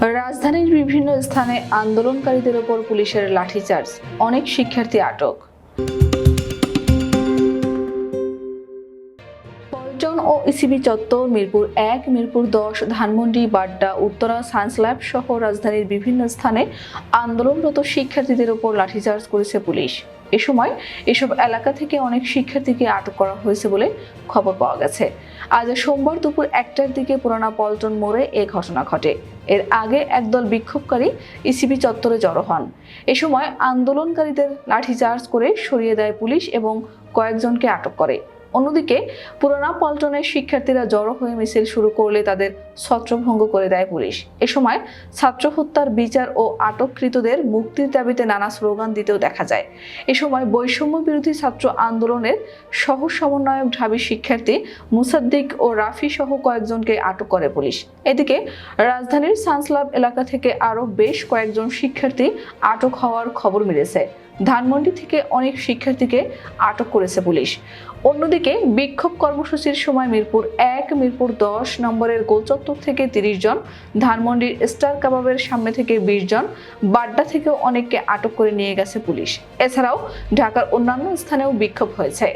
রাজধানীর বিভিন্ন স্থানে আন্দোলনকারীদের ওপর পুলিশের লাঠিচার্জ। অনেক শিক্ষার্থী আটক। পল্টন ও ইসিবি চত্বর, মিরপুর এক, মিরপুর দশ, ধানমন্ডি, বাড্ডা, উত্তরা, সায়েন্স ল্যাব সহ রাজধানীর বিভিন্ন স্থানে আন্দোলনরত শিক্ষার্থীদের ওপর লাঠিচার্জ করেছে পুলিশ। এ সময় এসব এলাকা থেকে অনেক শিক্ষার্থীকে আটক করা হয়েছে বলে খবর পাওয়া গেছে। আজ সোমবার দুপুর একটার দিকে পুরানা পল্টন মোড়ে এ ঘটনা ঘটে। এর আগে একদল বিক্ষোভকারী ইসিবি চত্বরে জড়ো হন। এ সময় আন্দোলনকারীদের লাঠিচার্জ করে সরিয়ে দেয় পুলিশ এবং কয়েকজনকে আটক করে। অন্যদিকে পুরানা পল্টনের শিক্ষার্থীরা জড়ো হয়ে মিছিল শুরু করলে তাদের ছত্রভঙ্গ করে দেয় পুলিশ। এ সময় ছাত্র হত্যার বিচার ও আটককৃতদের মুক্তির দাবিতে নানা স্লোগান দিতেও দেখা যায়। এ সময় বৈষম্য বিরোধী ছাত্র আন্দোলনের সহ সমন্বয়ক ঢাবি শিক্ষার্থী মুসাদ্দিক ও রাফি সহ কয়েকজনকে আটক করে পুলিশ। এদিকে রাজধানীর সানসলাব এলাকা থেকে আরও বেশ কয়েকজন শিক্ষার্থী আটক হওয়ার খবর মিলেছে। ধানমন্ডি থেকে অনেক শিক্ষার্থীকে আটক করেছে পুলিশ। অন্যদিকে বিক্ষোভ কর্মসূচির সময় মিরপুর এক, মিরপুর দশ নম্বরের গোলচত্বর থেকে তিরিশ জন, ধানমন্ডির স্টার কাবাবের সামনে থেকে বিশ জন, বাড্ডা থেকেও অনেককে আটক করে নিয়ে গেছে পুলিশ। এছাড়াও ঢাকার অন্যান্য স্থানেও বিক্ষোভ হয়েছে।